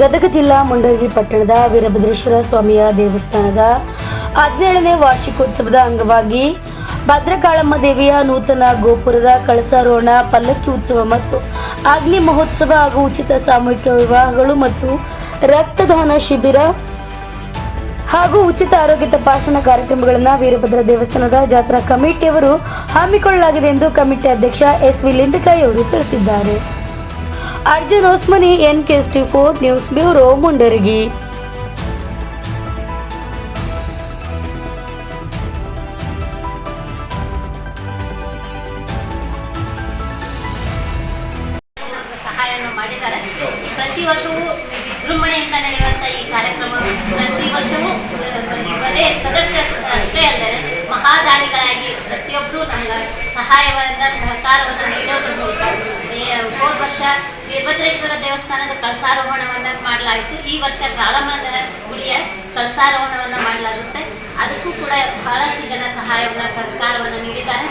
ಗದಗ ಜಿಲ್ಲಾ ಮುಂಡರಗಿ ಪಟ್ಟಣದ ವೀರಭದ್ರೇಶ್ವರ ಸ್ವಾಮಿಯ ದೇವಸ್ಥಾನದ ಹದಿನೇಳನೇ ವಾರ್ಷಿಕೋತ್ಸವದ ಅಂಗವಾಗಿ ಭದ್ರಕಾಳಮ್ಮ ದೇವಿಯ ನೂತನ ಗೋಪುರದ ಕಳಸಾರೋಹಣ, ಪಲ್ಲಕ್ಕಿ ಉತ್ಸವ ಮತ್ತು ಅಗ್ನಿ ಮಹೋತ್ಸವ ಹಾಗೂ ಉಚಿತ ಸಾಮೂಹಿಕ ವಿವಾಹಗಳು ಮತ್ತು ರಕ್ತದಾನ ಶಿಬಿರ ಹಾಗೂ ಉಚಿತ ಆರೋಗ್ಯ ತಪಾಸಣಾ ಕಾರ್ಯಕ್ರಮಗಳನ್ನು ವೀರಭದ್ರ ದೇವಸ್ಥಾನದ ಜಾತ್ರಾ ಕಮಿಟಿಯವರು ಹಮ್ಮಿಕೊಳ್ಳಲಾಗಿದೆ ಎಂದು ಕಮಿಟಿ ಅಧ್ಯಕ್ಷ ಎಸ್ ವಿ ಲಿಂಬಿಕಾಯಿ ಅವರು ತಿಳಿಸಿದ್ದಾರೆ. Arjun Hosmani N K four, news bureau, Mundaragi. ಸಹಾಯವನ್ನು ಪ್ರತಿಯೊಬ್ಬರು ನಮ್ಗೆ ಸಹಕಾರವನ್ನು ನೀಡೋದ್ರ ಮೂಲಕ ಹೋದ ವರ್ಷ ವೀರಭದ್ರೇಶ್ವರ ದೇವಸ್ಥಾನದ ಕಳಸಾರೋಹಣವನ್ನು ಮಾಡಲಾಯಿತು ಈ ವರ್ಷ ಕಾಳಮ್ಮನ ಗುಡಿಯ ಕಳಸಾರೋಹಣವನ್ನು ಮಾಡಲಾಗುತ್ತೆ. ಅದಕ್ಕೂ ಕೂಡ ಬಹಳಷ್ಟು ಜನ ಸಹಾಯವನ್ನು, ಸಹಕಾರವನ್ನು ನೀಡಿದ್ದಾರೆ.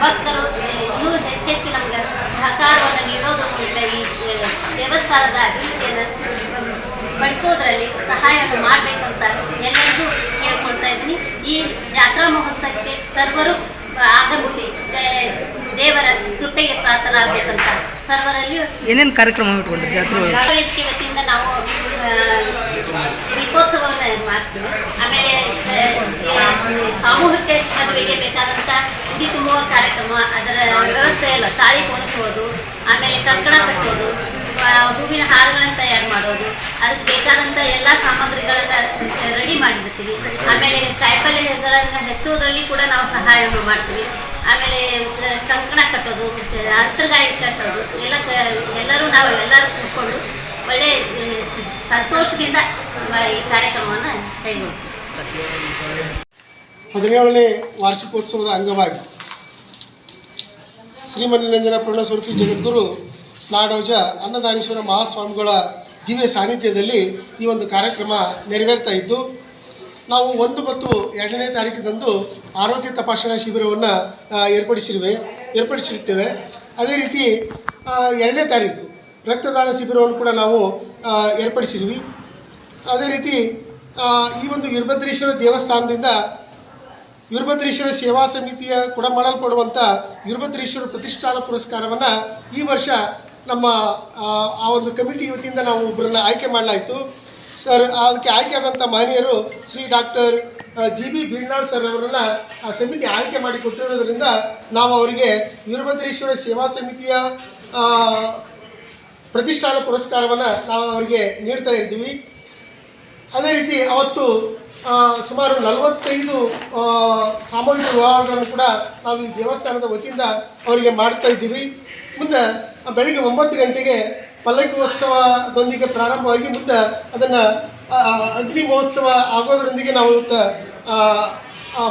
ಭಕ್ತರು ಇನ್ನೂ ಹೆಚ್ಚೆಚ್ಚು ನಮ್ಗೆ ಸಹಕಾರವನ್ನು ನೀಡೋದ್ರ ಮೂಲಕ ಈ ದೇವಸ್ಥಾನದ ಅಭಿವೃದ್ಧಿಯನ್ನು ಪಡಿಸೋದ್ರಲ್ಲಿ ಸಹಾಯವನ್ನು ಮಾಡಬೇಕಂತ ಎಲ್ಲರಿಗೂ ಕೇಳ್ಕೊಳ್ತಾ ಇದ್ದೀನಿ. ಈ ಜಾತ್ರಾ ಮಹೋತ್ಸವಕ್ಕೆ ಸರ್ವರು ಆಗಮಿಸಿ ದೇವರ ಕೃಪೆಗೆ ಪ್ರಾರ್ಥರಾಗಬೇಕಂತ ಸರ್ವರಲ್ಲಿಯೂ ಏನೇನು ಕಾರ್ಯಕ್ರಮ ಇಟ್ಕೊಂಡ್ರಿ ಜಾತ್ರೆ ವತಿಯಿಂದ ನಾವು ದೀಪೋತ್ಸವವನ್ನು ಮಾಡ್ತೀವಿ. ಆಮೇಲೆ ಸಾಮೂಹಿಕ ಮದುವೆಗೆ ಬೇಕಾದಂಥ ಉಡಿ ತುಂಬುವ ಕಾರ್ಯಕ್ರಮ ಅದರ ವ್ಯವಸ್ಥೆ ಎಲ್ಲ ತಾಳಿ ಕೊಣಿಸೋದು ಆಮೇಲೆ ಕಂಕಣ ಕಟ್ಟೋದು ಹೂವಿನ ಹಾರಗಳನ್ನು ತಯಾರು ಮಾಡೋದು ಅದಕ್ಕೆ ಬೇಕಾದಂಥ ಎಲ್ಲ ಸಾಮಗ್ರಿಗಳನ್ನು ರೆಡಿ ಮಾಡಿರ್ತೀವಿ. ಆಮೇಲೆ ಕಾಯಿಪಲ್ಯಗಳನ್ನು ಹೆಚ್ಚೋದ್ರಲ್ಲಿ ಕೂಡ ನಾವು ಸಹಾಯವನ್ನು ಮಾಡ್ತೀವಿ. ಆಮೇಲೆ ಕಂಕಣ ಕಟ್ಟೋದು ಅಂತರ್ಗಾಯಿ ಕಟ್ಟೋದು, ಎಲ್ಲ ಎಲ್ಲರೂ ನಾವು ಎಲ್ಲರೂ ಕೂತ್ಕೊಂಡು ಒಳ್ಳೆ ಸಂತೋಷದಿಂದ ಈ ಕಾರ್ಯಕ್ರಮವನ್ನು ಕೈಗೊಳ್ತೀವಿ. ಹದಿನೇಳನೇ ವಾರ್ಷಿಕೋತ್ಸವದ ಅಂಗವಾಗಿ ಶ್ರೀಮನ್ನಿರಂಜನ ಪೂರ್ಣಸ್ವರೂಪಿ ಜಗದ್ಗುರು ನಾಡೋಜ ಅನ್ನದಾನೇಶ್ವರ ಮಹಾಸ್ವಾಮಿಗಳ ದಿವ್ಯ ಸಾನ್ನಿಧ್ಯದಲ್ಲಿ ಈ ಒಂದು ಕಾರ್ಯಕ್ರಮ ನೆರವೇರ್ತಾ ಇದ್ದು ನಾವು ಒಂದು ಮತ್ತು ಎರಡನೇ ತಾರೀಕಿನಂದು ಆರೋಗ್ಯ ತಪಾಸಣಾ ಶಿಬಿರವನ್ನು ಏರ್ಪಡಿಸಿರುವೆ, ಏರ್ಪಡಿಸಿರುತ್ತೇವೆ. ಅದೇ ರೀತಿ ಎರಡನೇ ತಾರೀಕು ರಕ್ತದಾನ ಶಿಬಿರವನ್ನು ಕೂಡ ನಾವು ಏರ್ಪಡಿಸಿದ್ವಿ ಅದೇ ರೀತಿ ಈ ಒಂದು ವೀರಭದ್ರೇಶ್ವರ ದೇವಸ್ಥಾನದಿಂದ ವೀರಭದ್ರೇಶ್ವರ ಸೇವಾ ಸಮಿತಿಯ ಕೂಡ ಮಾಡಲ್ಪಡುವಂಥ ವೀರಭದ್ರೇಶ್ವರ ಪ್ರತಿಷ್ಠಾನ ಪುರಸ್ಕಾರವನ್ನು ಈ ವರ್ಷ ನಮ್ಮ, ಆ ಒಂದು ಕಮಿಟಿ ವತಿಯಿಂದ ನಾವು ಒಬ್ಬರನ್ನು ಆಯ್ಕೆ ಮಾಡಲಾಯಿತು. ಸರ್, ಅದಕ್ಕೆ ಆಯ್ಕೆ ಆದಂಥ ಮಾನ್ಯರು Shri doctor G B Beelnal sir ಅವರನ್ನು, ಆ, ಸಮಿತಿ ಆಯ್ಕೆ ಮಾಡಿ ಕೊಟ್ಟಿರೋದ್ರಿಂದ ನಾವು ಅವರಿಗೆ ವೀರಭದ್ರೇಶ್ವರ ಸೇವಾ ಸಮಿತಿಯ ಪ್ರತಿಷ್ಠಾನ ಪುರಸ್ಕಾರವನ್ನು ನಾವು ಅವರಿಗೆ ನೀಡ್ತಾ ಇದ್ದೀವಿ. ಅದೇ ರೀತಿ ಅವತ್ತು ಸುಮಾರು ನಲವತ್ತೈದು ಸಾಮೂಹಿಕ ವಿವಾಹಗಳನ್ನು ಕೂಡ ನಾವು ಈ ದೇವಸ್ಥಾನದ ವತಿಯಿಂದ ಅವರಿಗೆ ಮಾಡ್ತಾ ಇದ್ದೀವಿ. ಮುಂದೆ ಬೆಳಿಗ್ಗೆ ಒಂಬತ್ತು ಗಂಟೆಗೆ ಪಲ್ಲಕ್ಕಿ ಉತ್ಸವದೊಂದಿಗೆ ಪ್ರಾರಂಭವಾಗಿ ಮುಂದೆ ಅದನ್ನು ಅಗ್ನಿ ಮಹೋತ್ಸವ ಆಗೋದ್ರೊಂದಿಗೆ ನಾವು ಇವತ್ತು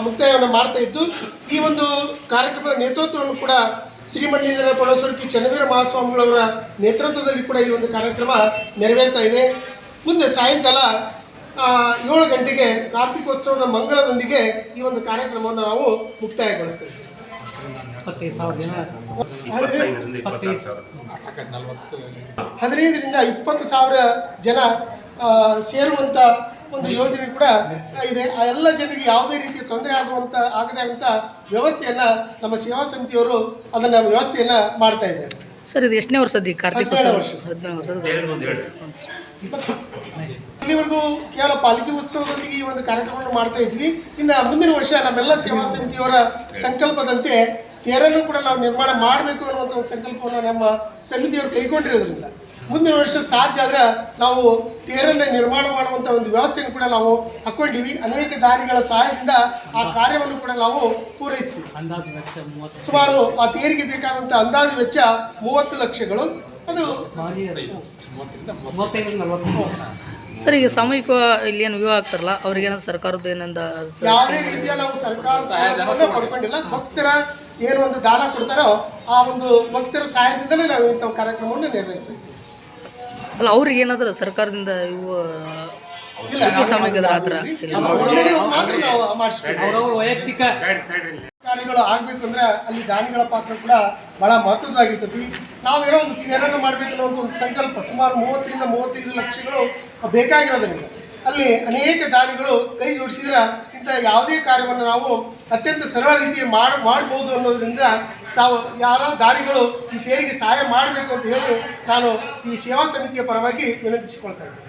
ಮುಕ್ತಾಯವನ್ನು ಮಾಡ್ತಾ ಇದ್ದು, ಈ ಒಂದು ಕಾರ್ಯಕ್ರಮದ ನೇತೃತ್ವವನ್ನು ಕೂಡ ಶ್ರೀಮಂಡಿರ ಪಿ ಚನ್ನವೀರ ಮಹಾಸ್ವಾಮಿಗಳವರ ನೇತೃತ್ವದಲ್ಲಿ ಕೂಡ ಈ ಒಂದು ಕಾರ್ಯಕ್ರಮ ನೆರವೇರ್ತಾ ಇದೆ. ಮುಂದೆ ಸಾಯಂಕಾಲ ಏಳು ಗಂಟೆಗೆ ಕಾರ್ತಿಕೋತ್ಸವದ ಮಂಗಳದೊಂದಿಗೆ ಈ ಒಂದು ಕಾರ್ಯಕ್ರಮವನ್ನು ನಾವು ಮುಕ್ತಾಯಗೊಳಿಸ್ತಾ ಹದಿನೈದರಿಂದ ಇಪ್ಪತ್ತು ಸಾವಿರ ಜನ ಸೇರುವಂತ ಒಂದು ಯೋಜನೆ ಕೂಡ ಇದೆ. ಆ ಎಲ್ಲ ಜನರಿಗೆ ಯಾವುದೇ ರೀತಿಯ ತೊಂದರೆ ಆಗುವಂತ, ಆಗದೆ ಅಂತ ವ್ಯವಸ್ಥೆಯನ್ನು ನಮ್ಮ ಸೇವಾ ಸಮಿತಿಯವರು ಅದನ್ನ ವ್ಯವಸ್ಥೆಯನ್ನ ಮಾಡ್ತಾ ಇದ್ದಾರೆ. ಸರ್ ಇದು ಎಷ್ಟನೇ ವರ್ಷದ ಈ ಕಾರ್ತಿಕ ಹದಿನೇಳು ವರ್ಷ. ಹದಿನೇಳು ವರ್ಷದ ಇಲ್ಲಿವರೆಗೂ ಕೇವಲ ಪಾಲಿಕೆ ಉತ್ಸವದೊಂದಿಗೆ ಈ ಒಂದು ಕಾರ್ಯಕ್ರಮವನ್ನು ಮಾಡ್ತಾ ಇದ್ವಿ. ಇನ್ನು ಮುಂದಿನ ವರ್ಷ ನಮ್ಮೆಲ್ಲ ಸೇವಾ ಸಮಿತಿಯವರ ಸಂಕಲ್ಪದಂತೆ ತೇರನ್ನು ಕೂಡ ನಾವು ನಿರ್ಮಾಣ ಮಾಡಬೇಕು ಅನ್ನುವಂಥ ಒಂದು ಸಂಕಲ್ಪವನ್ನು ನಮ್ಮ ಸಮಿತಿಯವರು ಕೈಗೊಂಡಿರೋದ್ರಿಂದ ಮುಂದಿನ ವರ್ಷ ಸಾಧ್ಯ ಆದರೆ ನಾವು ತೇರನ್ನು ನಿರ್ಮಾಣ ಮಾಡುವಂಥ ಒಂದು ವ್ಯವಸ್ಥೆಯನ್ನು ಕೂಡ ನಾವು ಹಾಕ್ಕೊಂಡಿವಿ. ಅನೇಕ ದಾನಿಗಳ ಸಹಾಯದಿಂದ ಆ ಕಾರ್ಯವನ್ನು ಕೂಡ ನಾವು ಪೂರೈಸ್ತೀವಿ. ಅಂದಾಜು ವೆಚ್ಚ ಮೂವತ್ತು ಸುಮಾರು ಆ ತೇರಿಗೆ ಬೇಕಾದಂಥ ಅಂದಾಜು ವೆಚ್ಚ ಮೂವತ್ತು ಲಕ್ಷಗಳು. ಅದು ಮೂವತ್ತೈದರಿಂದ ನಲವತ್ತು ಸರ್ ಈಗ ಸಾಮೂಹಿಕ ಇಲ್ಲಿ ಏನು ವಿವಾಹ ಆಗ್ತಾರಲ್ಲ ಅವ್ರಿಗೆ ಏನಾದ್ರು ಸರ್ಕಾರದ ಏನಂದ ಯಾವುದೇ ರೀತಿಯ ನಾವು ಸರ್ಕಾರ ಸಹಾಯಧನವನ್ನು ಪಡ್ಕೊಂಡಿಲ್ಲ. ಭಕ್ತರ ಏನು ಒಂದು ದಾನ ಕೊಡ್ತಾರೋ ಆ ಒಂದು ಭಕ್ತರ ಸಹಾಯದಿಂದಲೇ ನಾವು ಇಂಥ ಕಾರ್ಯಕ್ರಮವನ್ನು ನಿರ್ವಹಿಸ್ತಾ ಇದ್ದೀವಿ. ಅಲ್ಲ ಅವ್ರಿಗೆ ಏನಾದ್ರು ಸರ್ಕಾರದಿಂದ ಇವು ಸಾಮೂಹಿಕ ಆತರ ಮಾತ್ರ ನಾವು ಮಾಡಿಸ್ತೀವಿ. ಅವರವ್ರ ವೈಯಕ್ತಿಕ ಕಾರ್ಯಗಳು ಆಗಬೇಕು ಅಂದ್ರೆ ಅಲ್ಲಿ ದಾನಿಗಳ ಪಾತ್ರ ಕೂಡ ಭಾಳ ಮಹತ್ವದ್ದಾಗಿರ್ತೈತಿ. ನಾವೇನೋ ಒಂದು ಸೇರನ್ನು ಮಾಡಬೇಕು ಅನ್ನೋ ಒಂದು ಸಂಕಲ್ಪ, ಸುಮಾರು ಮೂವತ್ತರಿಂದ ಮೂವತ್ತೈದು ಲಕ್ಷಗಳು ಬೇಕಾಗಿರೋದ್ರಿಂದ. ಅಲ್ಲಿ ಅನೇಕ ದಾನಿಗಳು ಕೈ ಜೋಡಿಸಿದ್ರೆ ಇಂಥ ಯಾವುದೇ ಕಾರ್ಯವನ್ನು ನಾವು ಅತ್ಯಂತ ಸರಳ ರೀತಿಯಲ್ಲಿ ಮಾಡಿ, ಮಾಡ್ಬೋದು ಅನ್ನೋದ್ರಿಂದ ತಾವು ಯಾರೋ ದಾನಿಗಳು ಈ ತೇರಿಗೆ ಸಹಾಯ ಮಾಡಬೇಕು ಅಂತ ಹೇಳಿ ನಾನು ಈ ಸೇವಾ ಸಮಿತಿಯ ಪರವಾಗಿ ವಿನಂತಿಸಿಕೊಳ್ತಾ ಇದ್ದೇನೆ.